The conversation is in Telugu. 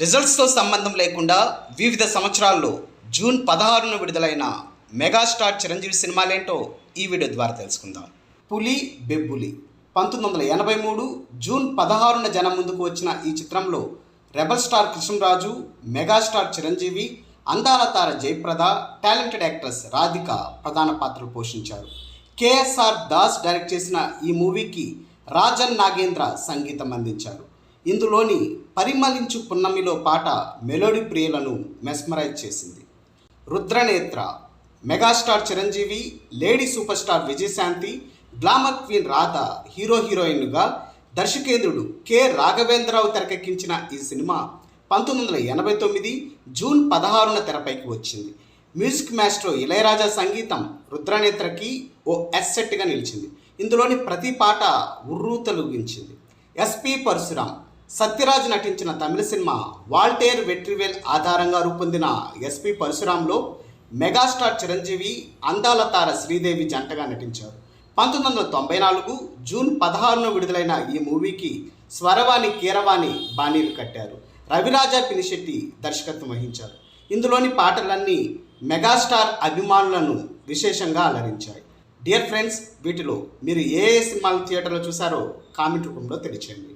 రిజల్ట్స్తో సంబంధం లేకుండా వివిధ సంవత్సరాల్లో జూన్ పదహారున విడుదలైన మెగాస్టార్ చిరంజీవి సినిమాలేంటో ఈ వీడియో ద్వారా తెలుసుకుందాం. పులి బెబ్బులి. పంతొమ్మిది వందల ఎనభై మూడు జూన్ పదహారున జనం ముందుకు వచ్చిన ఈ చిత్రంలో rebel star Krishnaraju megastar Chiranjeevi అందాల తార జయప్రద టాలెంటెడ్ యాక్ట్రెస్ రాధిక ప్రధాన పాత్రలు పోషించారు. కేఎస్ఆర్ దాస్ డైరెక్ట్ చేసిన ఈ మూవీకి రాజన్ నాగేంద్ర సంగీతం అందించారు. ఇందులోని పరిమళించు పున్నమిలో పాట మెలోడీ ప్రియులను మెస్మరైజ్ చేసింది. Rudranetra megastar Chiranjeevi lady super star Vijayashanti glamour queen Radha hero హీరోయిన్గా దర్శకేంద్రుడు కె. రాఘవేంద్రరావు తెరకెక్కించిన ఈ సినిమా పంతొమ్మిది వందల ఎనభై తొమ్మిది జూన్ పదహారున తెరపైకి వచ్చింది. మ్యూజిక్ మ్యాస్ట్రో ఇళయరాజా సంగీతం రుద్రనేత్రకి ఓ ఎస్సెట్గా నిలిచింది. ఇందులోని ప్రతి పాట ఉర్రూ తొలగించింది ఎస్పి పరశురాం సత్యరాజ్ నటించిన తమిళ సినిమా వాల్టేర్ వెట్రివేల్ ఆధారంగా రూపొందిన ఎస్పి పరశురాంలో మెగాస్టార్ చిరంజీవి అందాల తార శ్రీదేవి జంటగా నటించారు. పంతొమ్మిది వందల తొంభై నాలుగు జూన్ పదహారున విడుదలైన ఈ మూవీకి స్వరవాణి కీరవాణి బాణీలు కట్టారు. రవిరాజా పినిశెట్టి దర్శకత్వం వహించారు. ఇందులోని పాటలన్నీ మెగాస్టార్ అభిమానులను విశేషంగా అలరించాయి. డియర్ ఫ్రెండ్స్ వీటిలో మీరు ఏ ఏ సినిమాలు థియేటర్లో చూసారో కామెంట్ రూపంలో తెలియచేయండి.